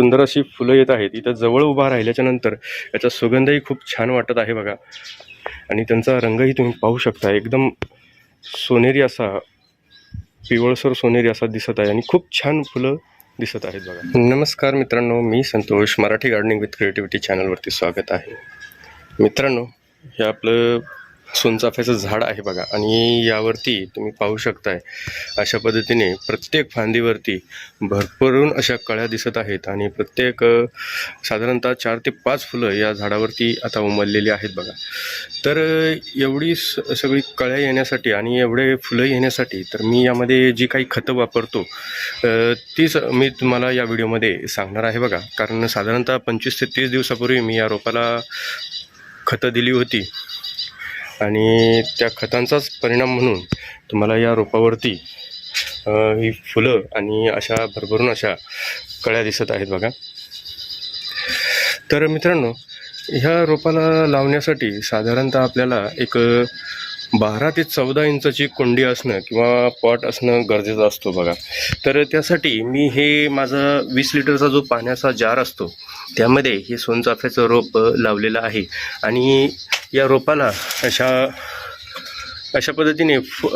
सुंदर अशी फुलं येत आहेत. इथं जवळ उभा राहिल्याच्या नंतर याचा सुगंधही खूप छान वाटत आहे बघा. आणि त्यांचा रंगही तुम्ही पाहू शकता. एकदम सोनेरी असा पिवळसर सोनेरी असा दिसत आहे आणि खूप छान फुलं दिसत आहेत बघा. नमस्कार मित्रांनो मी Santosh Marathi gardening with creativity चॅनलवरती स्वागत आहे. मित्रांनो हे आपलं सोनचाफ्याचं झाड आहे बघा. आणि यावरती तुम्ही पाहू शकताय अशा पद्धतीने प्रत्येक फांदीवरती भरभरून अशा कळ्या दिसत आहेत. आणि प्रत्येक साधारणतः चार ते पाच फुलं या झाडावरती आता उमललेली आहेत बघा. तर एवढी स सगळी कळ्या येण्यासाठी आणि एवढे फुलं येण्यासाठी तर मी यामध्ये जी काही खतं वापरतो तीच मी तुम्हाला या व्हिडिओमध्ये सांगणार आहे बघा. कारण साधारणतः पंचवीस ते तीस दिवसापूर्वी मी या रोपाला खतं दिली होती. आणि त्या खतांचाच परिणाम म्हणून तुम्हाला या रोपावरती ही फुलं आणि अशा भरभरून अशा कळ्या दिसत आहेत बघा. तर मित्रांनो ह्या रोपाला लावण्यासाठी साधारणतः आपल्याला एक बारा ते चौदा इंचाची कुंडी असणं किंवा पॉट असणं गरजेचं असतो बघा. तर त्यासाठी मी हे माझा वीस लिटरचा जो पाण्याचा जार असतो त्यामध्ये हे सोनचाफ्याचं रोप अ, लावलेलं आहे. आणि या रोपाला अशा अशा पद्धतीने फु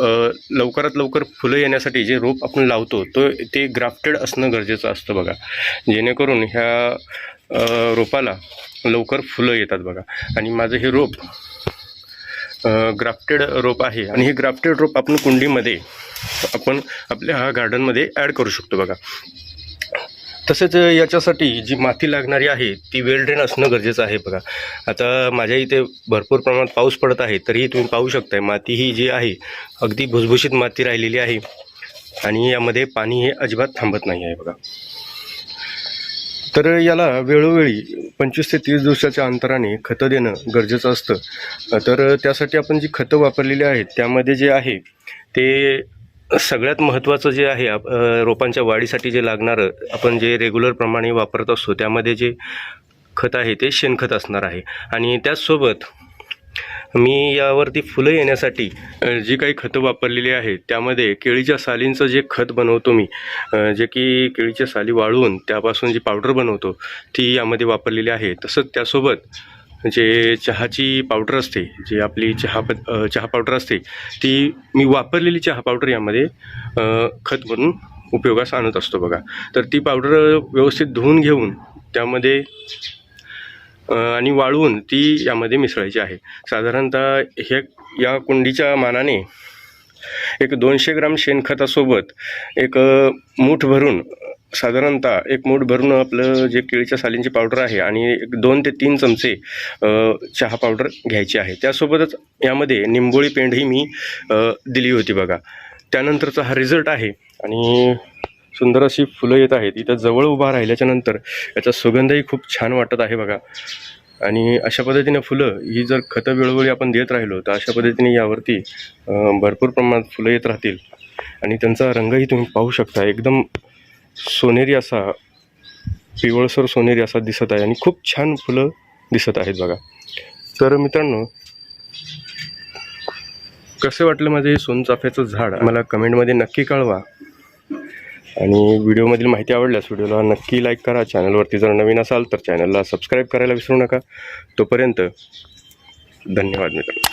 लवकरात लवकर फुलं येण्यासाठी जे रोप आपण लावतो तो ते ग्राफ्टेड असणं गरजेचं असतं बघा. जेणेकरून ह्या रोपाला लवकर फुलं येतात बघा. आणि माझं हे रोप ग्राफ्टेड रोप आहे. आणि हे ग्राफ्टेड रोप आपण कुंडीमध्ये आपण आपल्या हा गार्डनमध्ये ॲड करू शकतो बघा. तसेच याच्यासाठी जी माती लागणारी आहे ती वेल ड्रेन असणं गरजेचं आहे बघा. आता माझ्या इथे भरपूर प्रमाणात पाऊस पडत आहे तरीही तुम्ही पाहू शकताय माती ही जी आहे अगदी भुसभुशीत माती राहिलेली आहे. आणि यामध्ये पाणी हे अजिबात थांबत नाही आहे बघा. तर याला वेळोवेळी पंचवीस ते तीस दिवसाच्या अंतराने खतं देणं गरजेचं असतं. तर त्यासाठी आपण जी खतं वापरलेली आहेत त्यामध्ये जे आहे ते सगळ्यात महत्त्वाचं जे आहे आप- रोपांच्या वाढीसाठी जे लागणारं आपण जे रेग्युलर प्रमाणे वापरत असतो त्यामध्ये जे खत आहे ते शेणखत असणार आहे. आणि त्याचसोबत मी यावरती फुलं येण्यासाठी जी काही खतं वापरलेली आहेत त्यामध्ये केळीच्या सालींचं जे खत बनवतो मी जे की केळीच्या साली वाळवून त्यापासून जी पावडर बनवतो ती यामध्ये वापरलेली आहे. तसंच त्यासोबत जे चहाची पावडर असते जी आपली चहा प चहा पावडर असते ती मी वापरलेली चहा पावडर यामध्ये खत म्हणून उपयोगास आणत असतो बघा. तर ती पावडर व्यवस्थित धुवून घेऊन त्यामध्ये आणि वाळवून ती यामध्ये मिसळायची आहे. साधारणतः हे या कुंडीच्या मानाने एक दोनशे ग्राम शेणखतासोबत एक मूठ भरून साधारणतः एक मूठ भरून आपलं जे केळीच्या सालींची पावडर आहे आणि एक दोन ते तीन चमचे चहा पावडर घ्यायची आहे. त्यासोबतच यामध्ये निंबोळी पेंडही मी दिली होती बघा. त्यानंतरचा हा रिझल्ट आहे आणि सुंदर अशी फुलं येत आहेत. इथं जवळ उभा राहिल्याच्या नंतर याचा सुगंधही खूप छान वाटत आहे बघा. आणि अशा पद्धतीने फुलं ही जर खतं वेळोवेळी आपण देत राहिलो तर अशा पद्धतीने यावरती भरपूर प्रमाणात फुलं येत राहतील. आणि त्यांचा रंगही तुम्ही पाहू शकता. एकदम सोनेरी असा पिवळसर सोनेरी असा दिसत आहे आणि खूप छान फुलं दिसत आहेत बघा. तर मित्रांनो कसं वाटलं माझं हे सोनचाफ्याचं झाड? मला कमेंटमध्ये नक्की कळवा. आणि व्हिडिओमधील माहिती आवडल्यास व्हिडिओला नक्की लाईक करा. चॅनलवरती जर नवीन असाल तर चॅनलला सबस्क्राईब करायला विसरू नका. तोपर्यंत धन्यवाद मित्रांनो.